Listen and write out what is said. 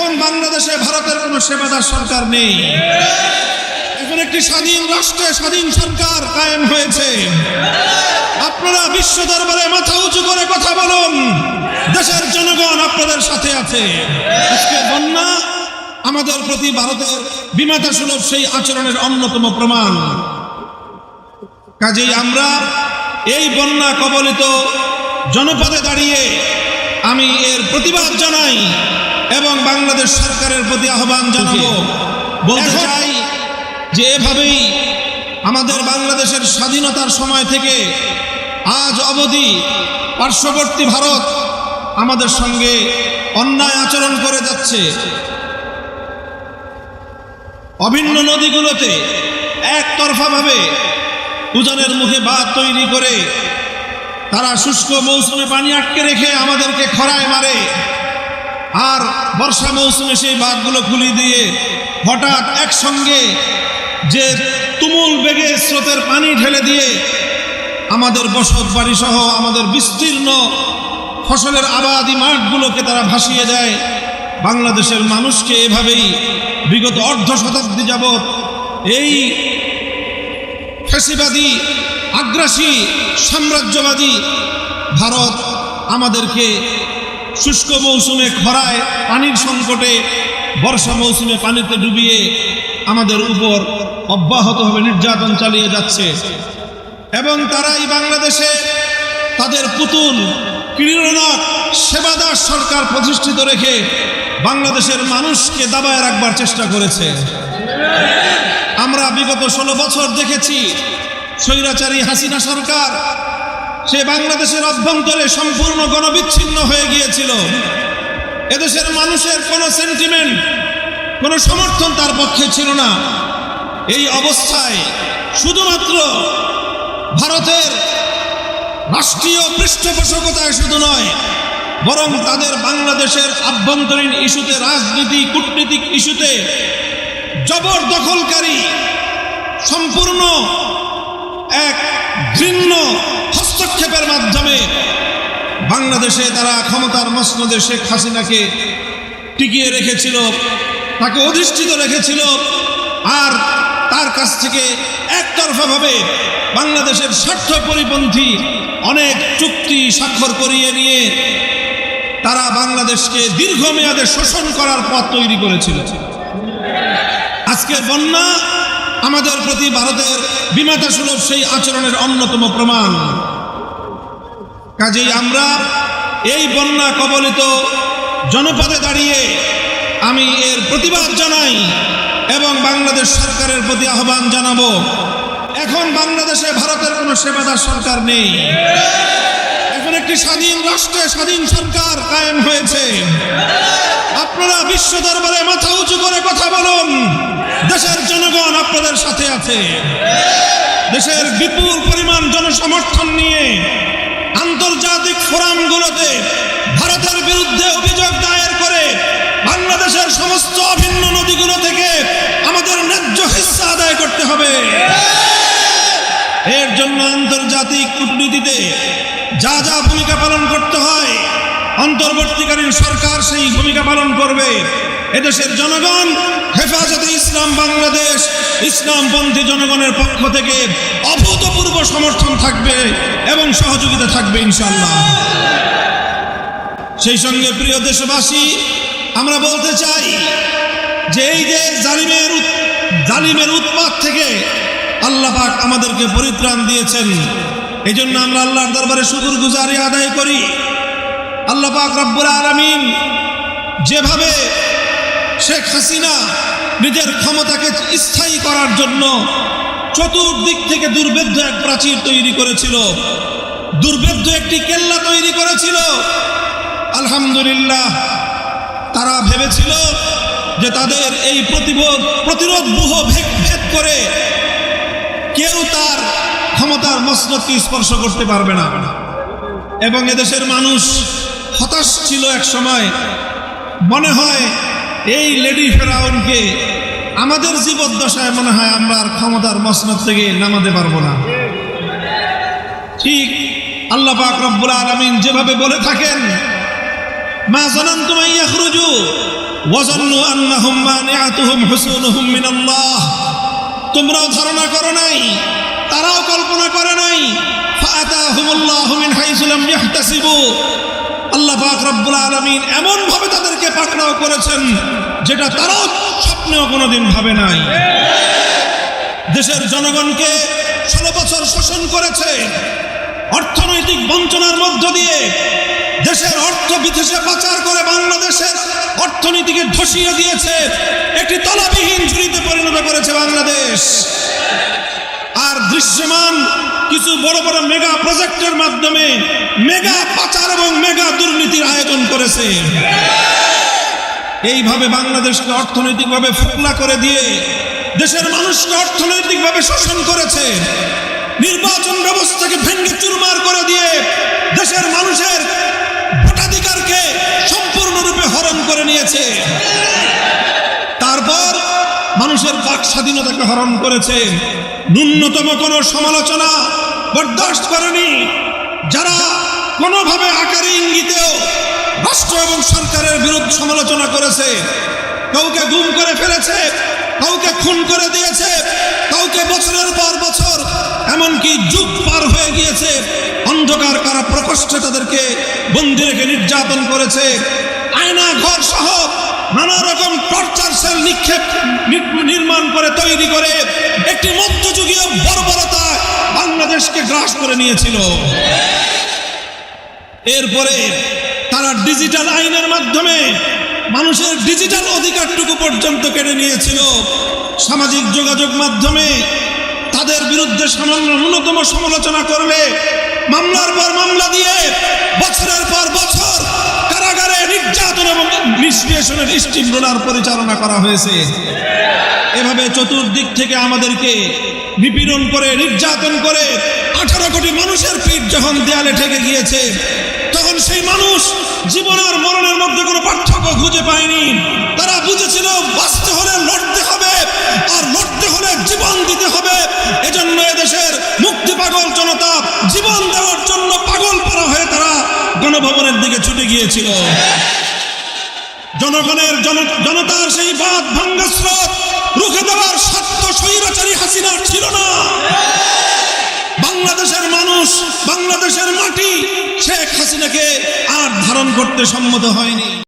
এখন বাংলাদেশে ভারতের কোনো সেবাদার সরকার নেই। এখন একটি স্বাধীন রাষ্ট্রে স্বাধীন সরকার কায়েম হয়েছে। আপনারা বিশ্ব দরবারে মাথা উঁচু করে কথা বলুন। দেশের জনগণ আপনাদের সাথে আছে। আজকে বন্যা আমাদের প্রতি ভারতের বিমাতা সুলভ সেই আচরণের অন্যতম প্রমাণ। কাজেই আমরা এই বন্যা কবলিত জনপদে দাঁড়িয়ে আমি এর প্রতিবাদ জানাই। এবং বাংলাদেশ সরকারের প্রতি আহ্বান জানাব। বলতে চাই যে এভাবেই আমাদের বাংলাদেশের স্বাধীনতার সময় থেকে আজ অবধি পার্শ্ববর্তী ভারত আমাদের সঙ্গে অন্যায় আচরণ করে যাচ্ছে। অভিন্ন নদীগুলোতে একতরফাভাবে উজানের মুখে বাঁধ তৈরি করে তারা শুষ্ক মৌসুমে পানি আটকে রেখে আমাদেরকে খরায় মারে। বর্ষা মৌসুমে সেই বাঁধগুলো খুলে দিয়ে হঠাৎ একসঙ্গে যে তুমুল বেগে স্রোতের পানি ঢেলে দিয়ে আমাদের বসত বাড়ি সহ আমাদের বিস্তীর্ণ ফসলের আবাদি মাঠগুলোকে তারা ভাসিয়ে দেয়। বাংলাদেশের মানুষকে এভাবেই বিগত অর্ধ শতাব্দী যাবৎ এই ফেসিবাদী আগ্রাসী, সাম্রাজ্যবাদী ভারত আমাদেরকে শুষ্ক মৌসুমে খরায় পানির সংকটে, বর্ষা মৌসুমে পানিতে ডুবিয়ে আমাদের উপর অব্যাহতভাবে নির্যাতন চালিয়ে যাচ্ছে। এবং তারাই বাংলাদেশে তাদের পুতুল ক্রীড়নাথ সেবাদার সরকার প্রতিষ্ঠিত রেখে বাংলাদেশের মানুষকে দাবায় রাখবার চেষ্টা করেছে। আমরা বিগত ষোলো বছর দেখেছি, স্বৈরাচারী হাসিনা সরকার সে বাংলাদেশের অভ্যন্তরে সম্পূর্ণ গণবিচ্ছিন্ন হয়ে গিয়েছিল। এদেশের মানুষের কোনো সেন্টিমেন্ট কোনো সমর্থন তার পক্ষে ছিল না। এই অবস্থায় শুধুমাত্র ভারতের রাষ্ট্রীয় পৃষ্ঠপোষকতায় শুধু নয়, বরং তাদের বাংলাদেশের আভ্যন্তরীণ ইস্যুতে, রাজনীতি, কূটনীতিক ইস্যুতে জবরদখলকারী, সম্পূর্ণ এক ঘৃণ্য হস্তক্ষেপের মাধ্যমে বাংলাদেশে তারা ক্ষমতার মসনদে শেখ হাসিনাকে টিকিয়ে রেখেছিল, তাকে অধিষ্ঠিত রেখেছিল, আর তার কাছ থেকে একতরফাভাবে বাংলাদেশের স্বার্থ পরিপন্থী অনেক চুক্তি স্বাক্ষর করিয়ে নিয়ে তারা বাংলাদেশকে দীর্ঘমেয়াদে শোষণ করার পথ তৈরি করেছিল। আজকের বন্যা আমাদের প্রতি ভারতের বিমাতা সুলভ সেই আচরণের অন্যতম প্রমাণ। কাজেই আমরা এই বন্যা কবলিত জনপদে দাঁড়িয়ে আমি এর প্রতিবাদ জানাই এবং বাংলাদেশ সরকারের প্রতি আহ্বান জানাব। এখন বাংলাদেশে ভারতের কোনো সেবাদার সরকার নেই। এখন একটি স্বাধীন রাষ্ট্রে স্বাধীন সরকার কায়েম হয়েছে। আপনারা বিশ্ব দরবারে মাথা উঁচু করে কথা বলুন। দেশের জনগণ আপনাদের সাথে আছে। দেশের বিপুল পরিমাণ আন্তর্জাতিক ফোরামগুলোতে ভারতের বিরুদ্ধে অভিযোগ দায়ের করে বাংলাদেশের সমস্ত অভিন্ন নদীগুলো থেকে আমাদের ন্যায্য হিস্সা আদায় করতে হবে। এর জন্য আন্তর্জাতিক কূটনীতিতে যা যা ভূমিকা পালন করতে হয়, অন্তর্বর্তীকালীন সরকার সেই ভূমিকা পালন করবে। এদেশের জনগণ হেফাজতে ইসলাম বাংলাদেশ, ইসলামপন্থী জনগণের পক্ষ থেকে অভূতপূর্ব সমর্থন থাকবে এবং সহযোগিতা থাকবে ইনশাল্লাহ সেই সঙ্গে প্রিয় দেশবাসী, আমরা বলতে চাই যে এই যে জালিমের জালিমের উৎপাত থেকে আল্লাহ পাক আমাদেরকে পরিত্রাণ দিয়েছেন। এই জন্য আমরা আল্লাহর দরবারে শুকুর গুজারি আদায় করি। আল্লাহ পাক রব্বুল আলমিন যেভাবে শেখ হাসিনা নিজের ক্ষমতাকে স্থায়ী করার জন্য চতুর্দিক থেকে দুর্ভেদ্য এক প্রাচীর তৈরি করেছিল। দুর্ভেদ্য একটি কেল্লা তৈরি করেছিল। আলহামদুলিল্লাহ, তারা ভেবেছিল যে তাদের এই প্রতিবোধ, প্রতিরোধ বুহ ভেদ করে কেউ তার ক্ষমতার মসনদকে স্পর্শ করতে পারবে না। এবং এদেশের মানুষ হতাশ ছিল এক সময়। মনে হয় এই লেডি ফেরাউনকে আমাদের জীবদ্দশায় মনে হয় আমরা আর ক্ষমতার মসনদ থেকে নামাতে পারব না। ঠিক আল্লাহ পাক রব্বুল আলামিন যেভাবে বলে থাকেন, মা জানান্তুম আন ইয়াখরুজু তোমরাও ধারণা করো নাই, তারাও কল্পনা করে নাই আল্লাহ পাক এমন ভাবে তাদেরকে পাকড়াও করেছেন, যেটা তারাও স্বপ্নেও কোনোদিন ভাবে নাই। দেশের জনগণকে ষোলো বছর শোষণ করেছে। অর্থনৈতিক বঞ্চনার মধ্য দিয়ে দেশের অর্থ বিদেশে পাচার করে বাংলাদেশের অর্থনীতিকে ধসিয়ে দিয়েছে। একটি তলাবিহীন ঝুড়িতে পরিণত করেছে বাংলাদেশ। আর দৃশ্যমান কিছু বড় বড় মেগা প্রজেক্টের মাধ্যমে মেগা পাচার এবং মেগা দুর্নীতির আয়োজন করেছে। এইভাবে বাংলাদেশকে অর্থনৈতিকভাবে ফোকলা করে দিয়ে দেশের মানুষকে অর্থনৈতিকভাবে শোষণ করেছে, নির্বাচন ব্যবস্থাকে ভেঙে চুরমার করে দিয়ে দেশের মানুষের ভোটাধিকারকে সম্পূর্ণরূপে হরণ করে নিয়েছে। তারপর মানুষের বাক স্বাধীনতাকে হরণ করেছে। ন্যূনতম কোনো সমালোচনা বরদাস্ত করেনি। যারা কোনোভাবে আকারে ইঙ্গিতেও রাষ্ট্র এবং সরকারের বিরুদ্ধে সমালোচনা করেছে। কাউকে গুম করে ফেলেছে, কাউকে খুন করে দিয়েছে, কাউকে বছরের পর বছর এমনকি যুগ পার হয়ে গিয়েছে, অন্ধকার কারা প্রকোষ্ঠে তাদেরকে বন্দি রেখে নির্যাতন করেছে। আয়না, ঘর সহ নানা রকম টর্চার সেল নিক্ষেপ নির্মাণ করে, তৈরি করে একটি মধ্যযুগীয় বর্বরতা বাংলাদেশকে গ্রাস করে নিয়েছিল। এরপরে তারা ডিজিটাল আইনের মাধ্যমে মানুষের ডিজিটাল অধিকারটুকু পর্যন্ত কেড়ে নিয়েছিল। সামাজিক যোগাযোগ মাধ্যমে তাদের বিরুদ্ধে সামান্য ন্যূনতম সমালোচনা করলে মামলার পর মামলা দিয়ে বছরের পর বছর কারাগারে নির্যাতন এবং নিষ্পেষণের স্টিম রোলার পরিচালনা করা হয়েছে। এভাবে চতুর্দিক থেকে আমাদেরকে নিপীড়ন করে, নির্যাতন করে আঠারো কোটি মানুষের পিঠ যখন দেয়ালে ঠেকে গিয়েছে তখন সেই মানুষ জীবন আর মরণের মধ্যে কোনো পার্থক্য খুঁজে পায়নি। তারা বুঝেছিল, বাঁচতে হলে লড়তে হবে, আর লড়তে হলে জীবন দিতে হবে। এজন্য এদেশের মুক্তি পাগল জনতা জীবন দেওয়ার জন্য পাগল পারা হয়ে তারা গণভবনের দিকে ছুটে গিয়েছিল। জনগণের জন- জনতার সেই বাদ ভাঙ্গা স্রোত রুখে দেওয়ার স্বার্থ স্বৈরাচারী হাসিনার ছিল না। বাংলাদেশের মানুষ বাংলাদেশের মাটি শেখ হাসিনাকে আর ধারণ করতে সম্মত হয়নি।